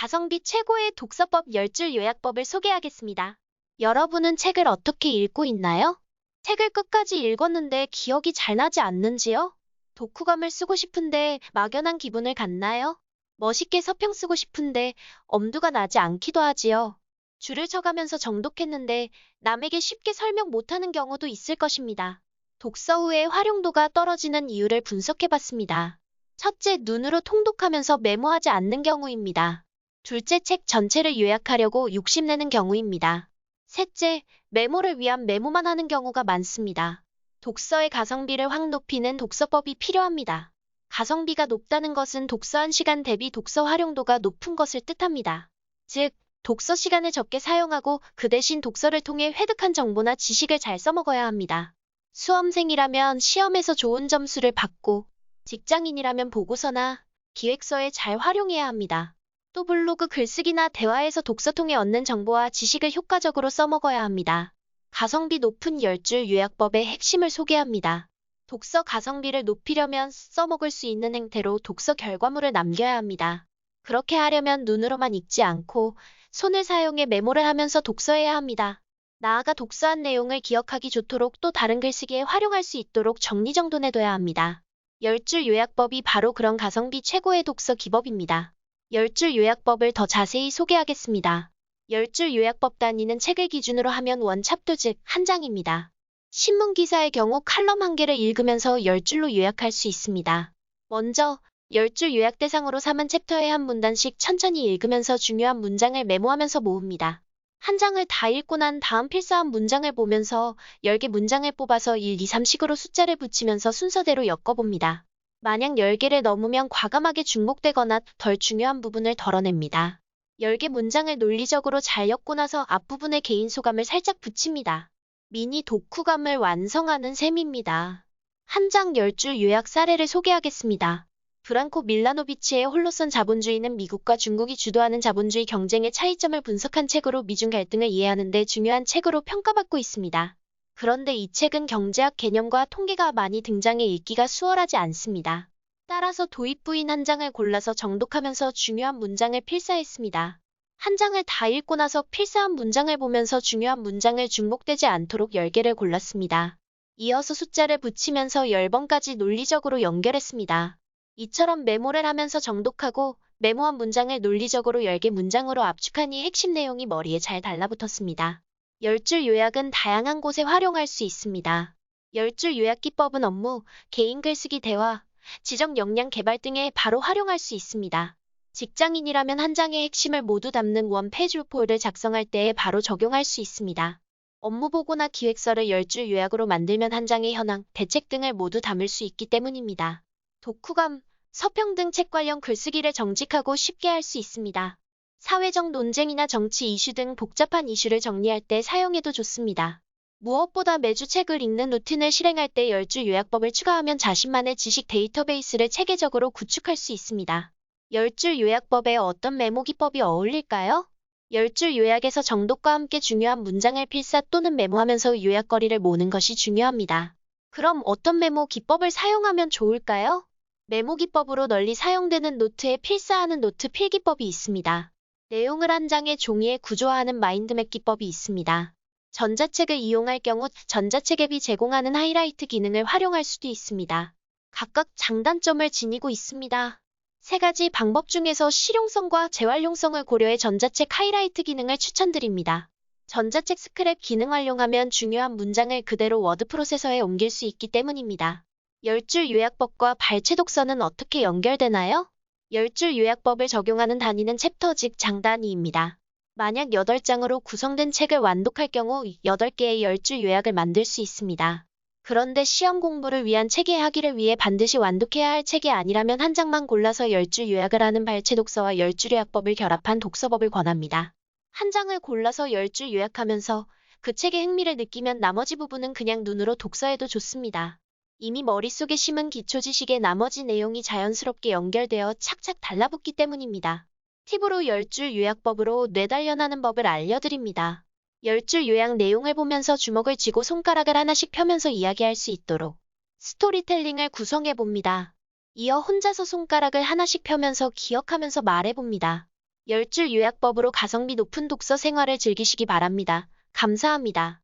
가성비 최고의 독서법 10줄 요약법을 소개하겠습니다. 여러분은 책을 어떻게 읽고 있나요? 책을 끝까지 읽었는데 기억이 잘 나지 않는지요? 독후감을 쓰고 싶은데 막연한 기분을 갖나요? 멋있게 서평 쓰고 싶은데 엄두가 나지 않기도 하지요. 줄을 쳐가면서 정독했는데 남에게 쉽게 설명 못하는 경우도 있을 것입니다. 독서 후에 활용도가 떨어지는 이유를 분석해봤습니다. 첫째, 눈으로 통독하면서 메모하지 않는 경우입니다. 둘째, 책 전체를 요약하려고 욕심내는 경우입니다. 셋째, 메모를 위한 메모만 하는 경우가 많습니다. 독서의 가성비를 확 높이는 독서법이 필요합니다. 가성비가 높다는 것은 독서한 시간 대비 독서 활용도가 높은 것을 뜻합니다. 즉, 독서 시간을 적게 사용하고 그 대신 독서를 통해 획득한 정보나 지식을 잘 써먹어야 합니다. 수험생이라면 시험에서 좋은 점수를 받고 직장인이라면 보고서나 기획서에 잘 활용해야 합니다. 또 블로그 글쓰기나 대화에서 독서 통해 얻는 정보와 지식을 효과적으로 써먹어야 합니다. 가성비 높은 10줄 요약법의 핵심을 소개합니다. 독서 가성비를 높이려면 써먹을 수 있는 행태로 독서 결과물을 남겨야 합니다. 그렇게 하려면 눈으로만 읽지 않고 손을 사용해 메모를 하면서 독서해야 합니다. 나아가 독서한 내용을 기억하기 좋도록 또 다른 글쓰기에 활용할 수 있도록 정리정돈해둬야 합니다. 10줄 요약법이 바로 그런 가성비 최고의 독서 기법입니다. 10줄 요약법을 더 자세히 소개하겠습니다. 10줄 요약법 단위는 책을 기준으로 하면 원찹도 즉 한 장입니다. 신문 기사의 경우 칼럼 한 개를 읽으면서 10줄로 요약할 수 있습니다. 먼저 10줄 요약 대상으로 삼은 챕터의 한 문단씩 천천히 읽으면서 중요한 문장을 메모하면서 모읍니다. 한 장을 다 읽고 난 다음 필사한 문장을 보면서 10개 문장을 뽑아서 1, 2, 3식으로 숫자를 붙이면서 순서대로 엮어봅니다. 만약 10개를 넘으면 과감하게 중복되거나 덜 중요한 부분을 덜어냅니다. 10개 문장을 논리적으로 잘 엮고 나서 앞부분에 개인 소감을 살짝 붙입니다. 미니 독후감을 완성하는 셈입니다. 한 장 10줄 요약 사례를 소개하겠습니다. 브랑코 밀라노비치의 홀로선 자본주의는 미국과 중국이 주도하는 자본주의 경쟁의 차이점을 분석한 책으로 미중 갈등을 이해하는 데 중요한 책으로 평가받고 있습니다. 그런데 이 책은 경제학 개념과 통계가 많이 등장해 읽기가 수월하지 않습니다. 따라서 도입부인 한 장을 골라서 정독하면서 중요한 문장을 필사했습니다. 한 장을 다 읽고 나서 필사한 문장을 보면서 중요한 문장을 중복되지 않도록 10개를 골랐습니다. 이어서 숫자를 붙이면서 10번까지 논리적으로 연결했습니다. 이처럼 메모를 하면서 정독하고 메모한 문장을 논리적으로 10개 문장으로 압축하니 핵심 내용이 머리에 잘 달라붙었습니다. 10줄 요약은 다양한 곳에 활용할 수 있습니다. 10줄 요약 기법은 업무, 개인 글쓰기 대화, 지적 역량 개발 등에 바로 활용할 수 있습니다. 직장인이라면 한 장의 핵심을 모두 담는 원페이지 루포를 작성할 때에 바로 적용할 수 있습니다. 업무 보고나 기획서를 10줄 요약으로 만들면 한 장의 현황, 대책 등을 모두 담을 수 있기 때문입니다. 독후감, 서평 등 책 관련 글쓰기를 정직하고 쉽게 할 수 있습니다. 사회적 논쟁이나 정치 이슈 등 복잡한 이슈를 정리할 때 사용해도 좋습니다. 무엇보다 매주 책을 읽는 루틴을 실행할 때 10줄 요약법을 추가하면 자신만의 지식 데이터베이스를 체계적으로 구축할 수 있습니다. 10줄 요약법에 어떤 메모 기법이 어울릴까요? 10줄 요약에서 정독과 함께 중요한 문장을 필사 또는 메모하면서 요약거리를 모는 것이 중요합니다. 그럼 어떤 메모 기법을 사용하면 좋을까요? 메모 기법으로 널리 사용되는 노트에 필사하는 노트 필기법이 있습니다. 내용을 한 장의 종이에 구조화하는 마인드맵 기법이 있습니다. 전자책을 이용할 경우 전자책 앱이 제공하는 하이라이트 기능을 활용할 수도 있습니다. 각각 장단점을 지니고 있습니다. 세 가지 방법 중에서 실용성과 재활용성을 고려해 전자책 하이라이트 기능을 추천드립니다. 전자책 스크랩 기능 활용하면 중요한 문장을 그대로 워드 프로세서에 옮길 수 있기 때문입니다. 10줄 요약법과 발췌 독서는 어떻게 연결되나요? 10줄 요약법을 적용하는 단위는 챕터 즉 장단위입니다. 만약 8장으로 구성된 책을 완독할 경우 8개의 10줄 요약을 만들 수 있습니다. 그런데 시험 공부를 위한 체계하기를 위해 반드시 완독해야 할 책이 아니라면 한 장만 골라서 10줄 요약을 하는 발췌 독서와 10줄 요약법을 결합한 독서법을 권합니다. 한 장을 골라서 10줄 요약하면서 그 책의 흥미를 느끼면 나머지 부분은 그냥 눈으로 독서해도 좋습니다. 이미 머릿속에 심은 기초 지식의 나머지 내용이 자연스럽게 연결되어 착착 달라붙기 때문입니다. 팁으로 10줄 요약법으로 뇌단련하는 법을 알려드립니다. 10줄 요약 내용을 보면서 주먹을 쥐고 손가락을 하나씩 펴면서 이야기할 수 있도록 스토리텔링을 구성해 봅니다. 이어 혼자서 손가락을 하나씩 펴면서 기억하면서 말해 봅니다. 열줄 요약법으로 가성비 높은 독서 생활을 즐기시기 바랍니다. 감사합니다.